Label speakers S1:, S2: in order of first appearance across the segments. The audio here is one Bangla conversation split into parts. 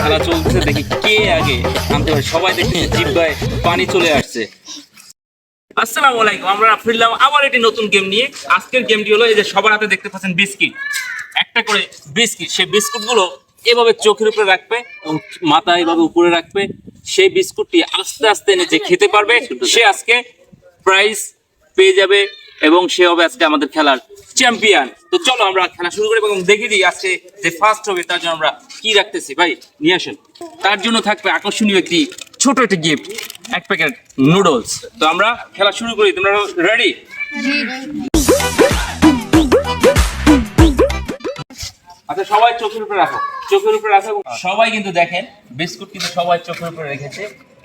S1: খেলা চলছে, দেখি কে আগে আনতে সবাই জিব্বায় পানি চলে আসছে। আসসালামু আলাইকুম, আমরা ফিরলাম আবার একটি নতুন গেম নিয়ে। আজকের গেমটি হলো এই যে সবার হাতে দেখতে পাচ্ছেন বিস্কিট। একটা করে বিস্কিট, সেই বিস্কুটগুলো এভাবে চোখের উপরে রাখবে মাথা এভাবে উপরে রাখবে। সেই বিস্কুটটি আস্তে আস্তে এনে যে খেতে পারবে। সে আজকে প্রাইজ পেয়ে যাবে এবং সে হবে আজকে আমাদের খেলার চ্যাম্পিয়ন তো চলো আমরা খেলা শুরু করি এবং দেখে দিই আজকে যে ফার্স্ট হবে তার জন্য আমরা কি রাখতেছি। ভাই নিয়ে আসেন। তার জন্য থাকবে আকর্ষণীয় একটি ছোট একটি গিফট এক প্যাকেট নুডলস তো আমরা খেলা শুরু করি। তোমরা রেডি আচ্ছা সবাই চোখের উপরে রাখো। চোখের উপরে রাখো। সবাই কিন্তু দেখেন বিস্কুট কিন্তু সবাই চোখের উপরে রেখেছে।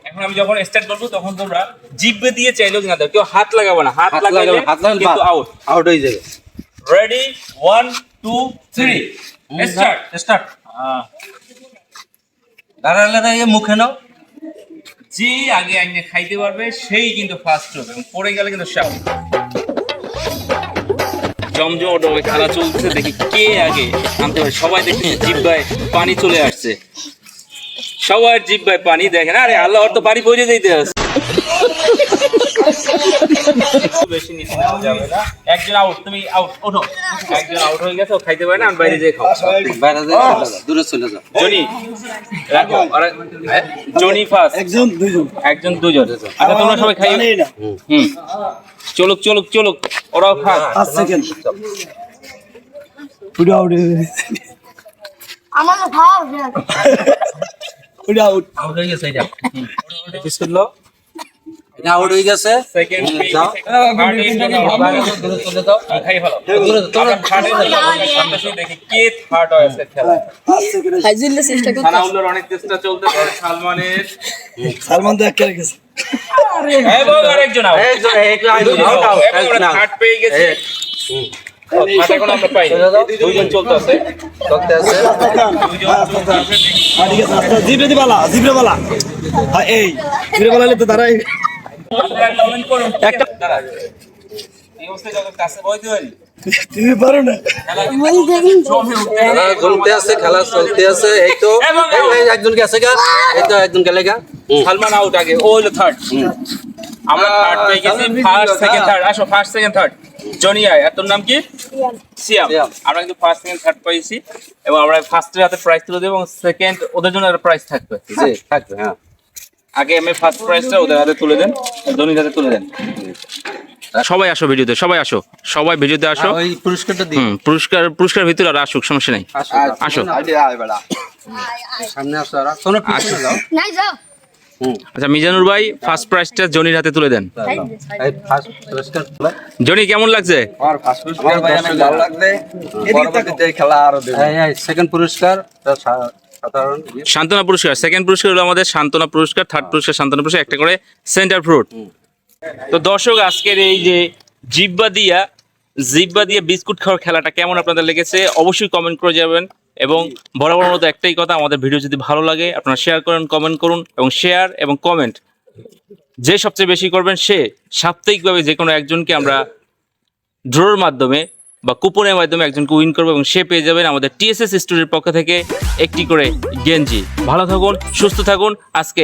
S1: এখন আমি যখন স্টার্ট করব তখন তোমরা জিভে দিয়ে চাইলেও কিনা দাও কেউ হাত লাগাবো না। হাত
S2: লাগাবে হাত
S1: কিন্তু আউট
S2: আউট হয়ে যাবে।
S1: Ready one two three start
S2: start দাঁড়ালে দাঁড়িয়ে মুখে নাও।
S1: যে আগে আগে খাইতে পারবে সেই কিন্তু ফার্স্ট হবে এবং পড়ে গেলে কিন্তু সাপ জমজমাট হবে খেলা চলছে দেখি কে আগে আনতে পারে। সবাই দেখতে জিব্বায় পানি চলে আসছে। সবার জিব্বায় পানি দেখেন। আরে আল্লাহ ওর তো পানি পৌঁছে যেতে আছে। বেশি নিচে নেওয়া যাবে না একজন আউট তুমি আউট ওঠো। একজন আউট হয়ে গেছে খাইতে পারে না আমি বাইরে যেয়ে খাও
S2: বাইরে দিয়ে দূরে চলে যাও
S1: জনি রাখো জনি ফার্স্ট
S3: একজন দুজন।
S1: একজন দুজন। আচ্ছা তোমরা সবাই খাই হুম চলুক চলুক চলুক ওরাও খাক।
S3: পাঁচ সেকেন্ড পুরো আউট
S4: আমার খাওয়া হবে
S3: আউট
S2: আউট হয়ে গেছে এটা
S1: বিস্কুট লো?
S2: এটা আউট হয়ে গেছে।
S1: হয় অনেক চেষ্টা চলতে সালমানের।
S3: সালমান তো একে রেখেছে।
S1: এবং আরেকজন আউট পেয়ে গেছি।
S3: হ্যাঁ হ্যাঁ এই জিবরে বালা। হলে তো দাঁড়াই
S1: খেলা জমে উঠতে
S2: খেলা চলতে আছে খেলা চলতে আছে এই তো।
S1: এবং
S2: এই, এই, একজন গেছে গা এই তো একজন গেলে গা।
S1: সালমান আউট আগে ও হলো থার্ড আমরা থার্ড পেয়ে গেছি ফার্স্ট সেকেন্ড থার্ড আসো ফার্স্ট সেকেন্ড থার্ড জনি আয় আর তোর নাম কি? সিয়াম।
S2: সিয়াম।
S1: আমরা কিন্তু ফার্স্ট সেকেন্ড থার্ড পাইছি এবং আমরা ফার্স্টের হাতে প্রাইজ তুলে দেবো এবং সেকেন্ড ওদের জন্য একটা প্রাইজ থাকবে।
S2: জি থাকবে হ্যাঁ।
S1: আগে আমি ফার্স্ট প্রাইজটা ওদের হাতে তুলে দেন জনির হাতে তুলে দেন। সবাই আসো ভিডিওতে সবাই আসো সবাই ভিডিওতে আসো।
S2: পুরস্কারটা দিই
S1: পুরস্কার পুরস্কার ভিতরে আর আসুক সমস্যা নেই।
S2: আসো
S1: আসো।
S2: সামনে আসো আর তোমরা যাও।
S4: নাই যাও।
S2: হুম।
S1: আচ্ছা মিজানুর ভাই ফার্স্ট প্রাইজটা জনির হাতে তুলে দেন।
S2: এই
S1: জনি কেমন লাগছে?
S2: খেলা আরও সেকেন্ড পুরস্কার।
S1: সান্ত্বনা পুরস্কার। সেকেন্ড পুরস্কার হলো আমাদের সান্ত্বনা পুরস্কার থার্ড পুরস্কার সান্ত্বনা পুরস্কার একটা করে সেন্টার ফ্রুট তো দর্শক আজকের এই যে জিব্বা দিয়া জিব্বা দিয়ে বিস্কুট খাওয়ার খেলাটা কেমন আপনাদের লেগেছে অবশ্যই কমেন্ট করে যাবেন এবং বরাবর মতো একটাই কথা আমাদের ভিডিও যদি ভালো লাগে আপনারা শেয়ার করেন কমেন্ট করুন এবং শেয়ার এবং কমেন্ট যে সবচেয়ে বেশি করবেন সে সাপ্তাহিকভাবে যে কোনো একজনকে আমরা ড্রোর মাধ্যমে বা কুপনের মাধ্যমে একজনকে উইন করবে এবং সে পেয়ে যাবেন আমাদের টিএসএস স্টুডিওর পক্ষ থেকে একটি করে গেঞ্জি ভালো থাকুন, সুস্থ থাকুন, আজকে।